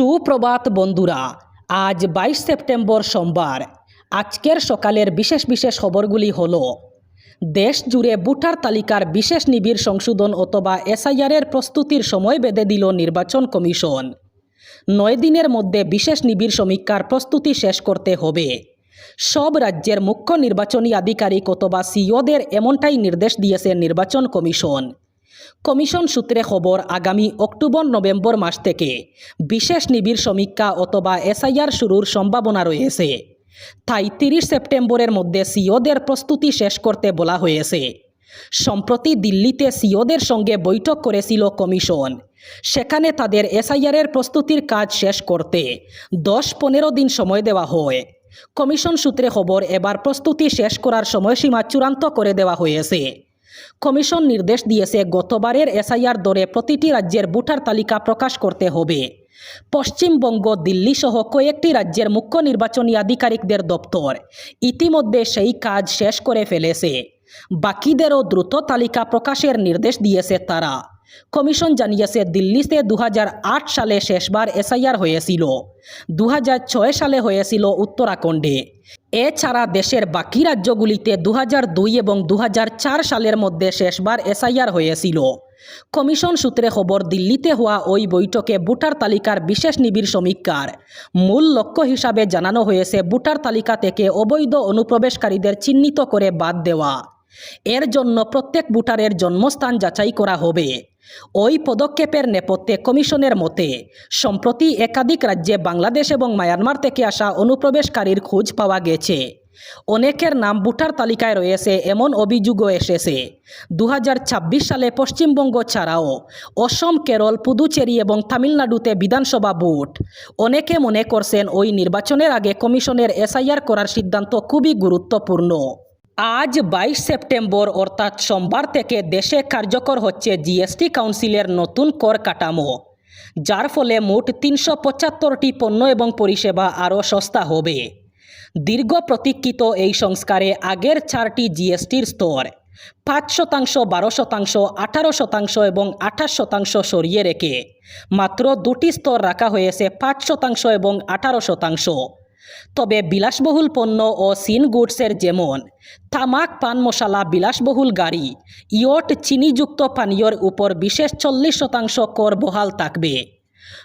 সুপ্রভাত বন্ধুরা, আজ বাইশ সেপ্টেম্বর সোমবার। আজকের সকালের বিশেষ বিশেষ খবরগুলি হল, দেশ জুড়ে ভোটার তালিকার বিশেষ নিবিড় সংশোধন অথবা এসআইআরের প্রস্তুতির সময় বেঁধে দিল নির্বাচন কমিশন। নয় দিনের মধ্যে বিশেষ নিবিড় সমীক্ষার প্রস্তুতি শেষ করতে হবে। সব রাজ্যের মুখ্য নির্বাচনী আধিকারিক অথবা সিওদের এমনটাই নির্দেশ দিয়েছে নির্বাচন কমিশন। কমিশন সূত্রে খবর, আগামী অক্টোবর, নভেম্বর মাস থেকে বিশেষ নিবিড় সমীক্ষা অথবা এসআইআর শুরুর সম্ভাবনা রয়েছে। তাই তিরিশ সেপ্টেম্বরের মধ্যে সিওদের প্রস্তুতি শেষ করতে বলা হয়েছে। সম্প্রতি দিল্লিতে সিওদের সঙ্গে বৈঠক করেছিল কমিশন। সেখানে তাদের এসআইআরের প্রস্তুতির কাজ শেষ করতে দশ পনেরো দিন সময় দেওয়া হয়। কমিশন সূত্রে খবর, এবার প্রস্তুতি শেষ করার সময়সীমা চূড়ান্ত করে দেওয়া হয়েছে। কমিশন নির্দেশ দিয়েছে, গতবারের এসআইআর দরে প্রতিটি রাজ্যের ভোটার তালিকা প্রকাশ করতে হবে। পশ্চিমবঙ্গ দিল্লি সহ কয়েকটি রাজ্যের মুখ্য নির্বাচনী আধিকারিকদের দপ্তর ইতিমধ্যে সেই কাজ শেষ করে ফেলেছে। বাকিদেরও দ্রুত তালিকা প্রকাশের নির্দেশ দিয়েছে তারা। কমিশন জানিয়েছে, দিল্লিতে দু হাজার আট সালে শেষবার এসআইআর হয়েছিল। দু হাজার ছয় সালে হয়েছিল উত্তরাখণ্ডে। এছাড়া দেশের বাকি রাজ্যগুলিতে দু দুই এবং দু হাজার চার সালের মধ্যে শেষবার এসআইআর হয়েছিল। কমিশন সূত্রে খবর, দিল্লিতে হওয়া ওই বৈঠকে ভোটার তালিকার বিশেষ নিবিড় সমীক্ষার মূল লক্ষ্য হিসাবে জানানো হয়েছে ভোটার তালিকা থেকে অবৈধ অনুপ্রবেশকারীদের চিহ্নিত করে বাদ দেওয়া। এর জন্য প্রত্যেক ভোটারের জন্মস্থান যাচাই করা হবে। ওই পদক্ষেপের নেপথ্যে কমিশনের মতে, সম্প্রতি একাধিক রাজ্যে বাংলাদেশ এবং মায়ানমার থেকে আসা অনুপ্রবেশকারীর খোঁজ পাওয়া গেছে। অনেকের নাম ভোটার তালিকায় রয়েছে এমন অভিযোগও এসেছে। দু হাজার ছাব্বিশ সালে পশ্চিমবঙ্গ ছাড়াও অসম, কেরল, পুদুচেরি এবং তামিলনাড়ুতে বিধানসভা ভোট। অনেকে মনে করছেন ওই নির্বাচনের আগে কমিশনের এসআইআর করার সিদ্ধান্ত খুবই গুরুত্বপূর্ণ। আজ বাইশ সেপ্টেম্বর অর্থাৎ সোমবার থেকে দেশে কার্যকর হচ্ছে জিএসটি কাউন্সিলের নতুন কর কাঠামো, যার ফলে মোট তিনশো পঁচাত্তরটি পণ্য এবং পরিষেবা আরও সস্তা হবে। দীর্ঘ প্রতীক্ষিত এই সংস্কারে আগের চারটি জিএসটির স্তর, পাঁচ শতাংশ, বারো শতাংশ, আঠারো শতাংশ এবং আঠাশ শতাংশ সরিয়ে রেখে মাত্র দুটি স্তর রাখা হয়েছে পাঁচ শতাংশ এবং আঠারো শতাংশ। তবে বিলাসবহুল পণ্য ও সিন গুডসের যেমন তামাক, পান মশলা, বিলাসবহুল গাড়ি, ইয়ট, চিনিযুক্ত পানীয়র উপর বিশেষ চল্লিশ শতাংশ কর বহাল থাকবে।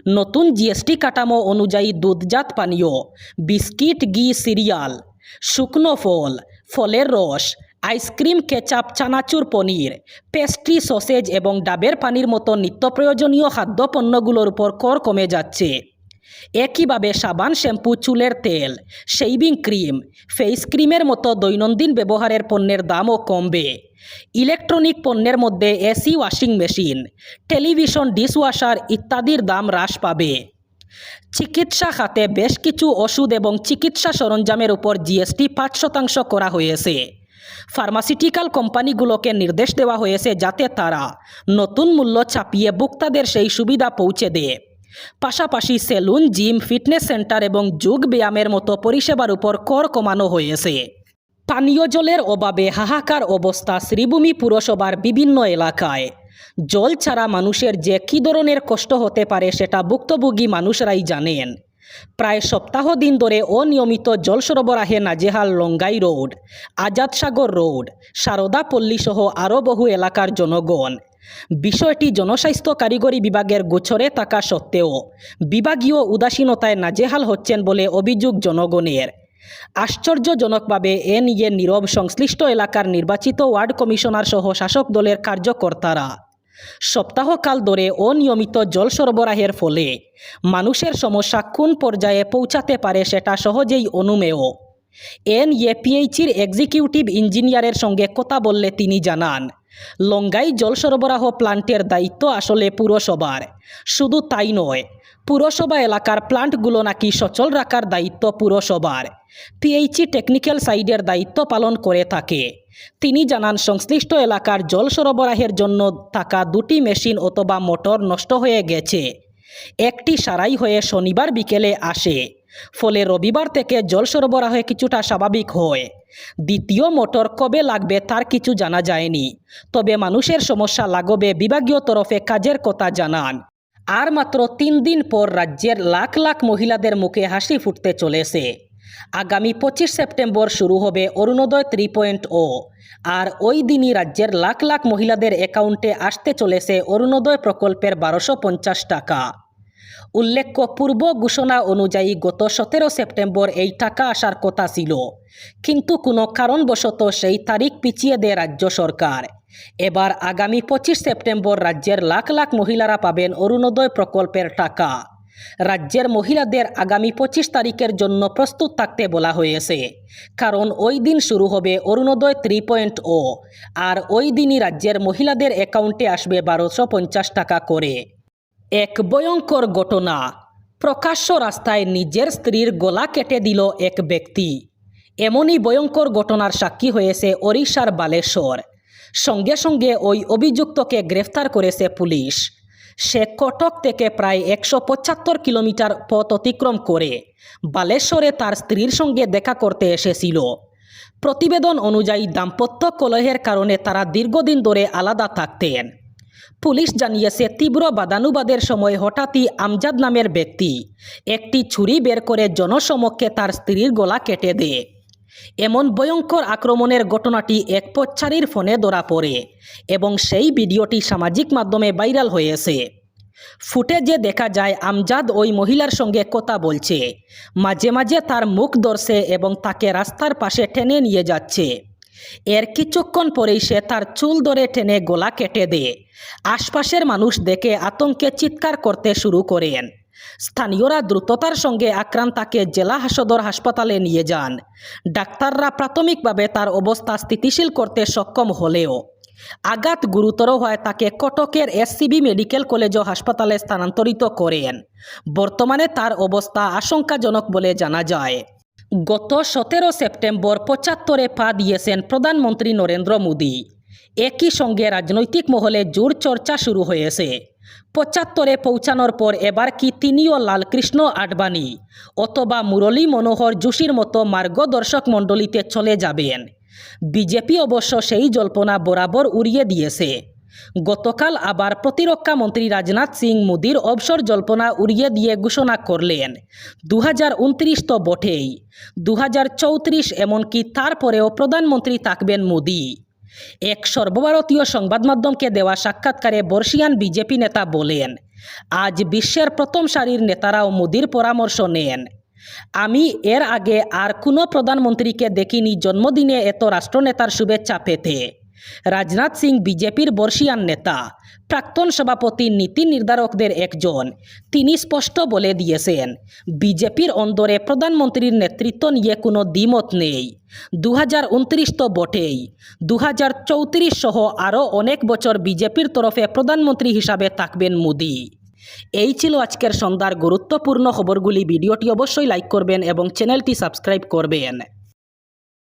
নতুন জিএসটি কাঠামো অনুযায়ী দুধজাত পানীয়, বিস্কিট, ঘি, সিরিয়াল, শুকনো ফল, ফলের রস, আইসক্রিম, কেচাপ, চানাচুর পনির, পেস্ট্রি, সসেজ এবং ডাবের পানির মতো নিত্য প্রয়োজনীয় খাদ্যপণ্যগুলোর উপর কর কমে যাচ্ছে। একইভাবে সাবান, শ্যাম্পু, চুলের তেল, শেভিং ক্রিম, ফেস ক্রিমের মতো দৈনন্দিন ব্যবহারের পণ্যের দামও কমবে। ইলেকট্রনিক পণ্যের মধ্যে AC washing machine, television, dishwasher ইত্যাদির দাম হ্রাস পাবে। চিকিৎসা খাতে বেশ কিছু ওষুধ এবং চিকিৎসা সরঞ্জামের উপর জিএসটি পাঁচ শতাংশ করা হয়েছে। ফার্মাসিউটিক্যাল কোম্পানিগুলোকে নির্দেশ দেওয়া হয়েছে যাতে তারা নতুন মূল্য ছাপিয়ে ভোক্তাদের সেই সুবিধা পৌঁছে দেয়। পাশাপাশি সেলুন, জিম, ফিটনেস সেন্টার এবং যোগ ব্যায়ামের মতো পরিষেবার উপর কর কমানো হয়েছে। পানীয় জলের অভাবে হাহাকার অবস্থা শ্রীভূমি পুরসভার বিভিন্ন এলাকায়। জল ছাড়া মানুষের যে কী ধরনের কষ্ট হতে পারে সেটা ভুক্তভোগী মানুষরাই জানেন। প্রায় সপ্তাহ দিন ধরে অনিয়মিত জল সরবরাহে নাজেহাল লঙ্গাই রোড আজাদসাগর রোড সারদাপল্লী সহ আরও বহু এলাকার জনগণ। বিষয়টি জনস্বাস্থ্য কারিগরি বিভাগের গোছরে থাকা সত্ত্বেও বিভাগীয় উদাসীনতায় নাজেহাল হচ্ছেন বলে অভিযোগ জনগণের। আশ্চর্যজনকভাবে এ নিয়ে নীরব সংশ্লিষ্ট এলাকার নির্বাচিত ওয়ার্ড কমিশনার সহ শাসক দলের কার্যকর্তারা সপ্তাহকাল ধরে অনিয়মিত জল সরবরাহের ফলে মানুষের সমস্যা কোন পর্যায়ে পৌঁছাতে পারে সেটা সহজেই অনুমেয়। এনএপিএইচির এক্সিকিউটিভ ইঞ্জিনিয়ারের সঙ্গে কথা বললে তিনি জানান লঙ্গাই জল সরবরাহ প্লান্টের দায়িত্ব আসলে পুরসভার। শুধু তাই নয়, পুরসভা এলাকার প্লান্টগুলো নাকি সচল রাখার দায়িত্ব পুরসভার। পিএইচি টেকনিক্যাল সাইডের দায়িত্ব পালন করে থাকে। তিনি জানান, সংশ্লিষ্ট এলাকার জল সরবরাহের জন্য থাকা দুটি মেশিন অথবা মোটর নষ্ট হয়ে গেছে। একটি সারাই হয়ে শনিবার বিকেলে আসে। ফলে রবিবার থেকে জল সরবরাহে কিছুটা স্বাভাবিক হয়। দ্বিতীয় মোটর কবে লাগবে তার কিছু জানা যায়নি। তবে মানুষের সমস্যা লাগবে বিভাগীয় তরফে কাজের কথা জানান। আর মাত্র তিন দিন পর রাজ্যের লাখ লাখ মহিলাদের মুখে হাসি ফুটতে চলেছে। আগামী পঁচিশ সেপ্টেম্বর শুরু হবে অরুণোদয় থ্রি পয়েন্ট ও আর ওই দিনই রাজ্যের লাখ লাখ মহিলাদের অ্যাকাউন্টে আসতে চলেছে অরুণোদয় প্রকল্পের বারোশো টাকা। উল্লেখ্য, পূর্ব ঘোষণা অনুযায়ী গত সতেরো সেপ্টেম্বর এই টাকা আসার কথা ছিল। কিন্তু কোনো কারণবশত সেই তারিখ পিছিয়ে দেয় রাজ্য সরকার। এবার আগামী পঁচিশ সেপ্টেম্বর রাজ্যের লাখ লাখ মহিলারা পাবেন অরুণোদয় প্রকল্পের টাকা। রাজ্যের মহিলাদের আগামী পঁচিশ তারিখের জন্য প্রস্তুত থাকতে বলা হয়েছে। কারণ ওই দিন শুরু হবে অরুণোদয় থ্রি পয়েন্ট ও। আর ওই দিনই রাজ্যের মহিলাদের অ্যাকাউন্টে আসবে বারোশো পঞ্চাশ টাকা করে। এক ভয়ঙ্কর ঘটনা। প্রকাশ্য রাস্তায় নিজের স্ত্রীর গলা কেটে দিল এক ব্যক্তি। এমনই ভয়ঙ্কর ঘটনার সাক্ষী হয়েছে ওড়িশার বালেশ্বর। সঙ্গে সঙ্গে ওই অভিযুক্তকে গ্রেফতার করেছে পুলিশ। সে কটক থেকে প্রায় একশো পঁচাত্তর কিলোমিটার পথ অতিক্রম করে বালেশ্বরে তার স্ত্রীর সঙ্গে দেখা করতে এসেছিল। প্রতিবেদন অনুযায়ী দাম্পত্য কলহের কারণে তারা দীর্ঘদিন ধরে আলাদা থাকতেন। পুলিশ জানিয়েছে, তীব্র বাদানুবাদের সময় হঠাৎই আমজাদ নামের ব্যক্তি একটি ছুরি বের করে জনসমক্ষে তার স্ত্রীর গলা কেটে দেয়। এমন ভয়ঙ্কর আক্রমণের ঘটনাটি এক পচ্ছারির ফোনে ধরা পড়ে এবং সেই ভিডিওটি সামাজিক মাধ্যমে ভাইরাল হয়েছে। ফুটেজে দেখা যায়, আমজাদ ওই মহিলার সঙ্গে কথা বলছে, মাঝে মাঝে তার মুখ ধরছে এবং তাকে রাস্তার পাশে টেনে নিয়ে যাচ্ছে। এর কিছুক্ষণ পরেই সে তার চুল ধরে টেনে গলা কেটে দেয়। আশপাশের মানুষ দেখে আতঙ্কে চিৎকার করতে শুরু করেন। স্থানীয়রা দ্রুততার সঙ্গে আক্রান্তাকে জেলা হাসদর হাসপাতালে নিয়ে যান। ডাক্তাররা প্রাথমিকভাবে তার অবস্থা স্থিতিশীল করতে সক্ষম হলেও আঘাত গুরুতর হয় তাকে কটকের এসসিবি মেডিকেল কলেজ ও হাসপাতালে স্থানান্তরিত করেন। বর্তমানে তার অবস্থা আশঙ্কাজনক বলে জানা যায়। গত সতেরো সেপ্টেম্বর পঁচাত্তরে পা দিয়েছেন প্রধানমন্ত্রী নরেন্দ্র মোদী। একই সঙ্গে রাজনৈতিক মহলে জোর চর্চা শুরু হয়েছে। পঁচাত্তরে পৌঁছানোর পর এবার কি তিনিও লালকৃষ্ণ আডবাণী অথবা মুরলী মনোহর যোশীর মতো মার্গদর্শক মণ্ডলীতে চলে যাবেন? বিজেপি অবশ্য সেই জল্পনা বরাবর উড়িয়ে দিয়েছে। গতকাল আবার প্রতিরক্ষা মন্ত্রী রাজনাথ সিং মোদীর অবসর জল্পনা উড়িয়ে দিয়ে ঘোষণা করলেন। দু হাজার উনত্রিশ তো বটেই। দু হাজার চৌত্রিশ এমনকি তারপরেও প্রধানমন্ত্রী থাকবেন মোদী। এক সর্বভারতীয় সংবাদ মাধ্যমকে দেওয়া সাক্ষাৎকারে বর্ষিয়ান বিজেপি নেতা বলেন, আজ বিশ্বের প্রথম সারির নেতারাও মোদির পরামর্শ নেন। আমি এর আগে আর কোনো প্রধানমন্ত্রীকে দেখিনি জন্মদিনে এত রাষ্ট্রনেতার শুভেচ্ছা পেতে। রাজনাথ সিং বিজেপির বর্ষিয়ান নেতা। প্রাক্তন সভাপতি, নীতি নির্ধারকদের একজন। তিনি স্পষ্ট বলে দিয়েছেন, বিজেপির অন্দরে প্রধানমন্ত্রীর নেতৃত্ব নিয়ে কোনো দ্বিমত নেই। দু হাজার উনত্রিশ তো বটেই। দু হাজার চৌত্রিশ সহ আরও অনেক বছর বিজেপির তরফে প্রধানমন্ত্রী হিসাবে থাকবেন মোদি। এই ছিল আজকের সন্ধ্যার গুরুত্বপূর্ণ খবরগুলি। ভিডিওটি অবশ্যই লাইক করবেন এবং চ্যানেলটি সাবস্ক্রাইব করবেন।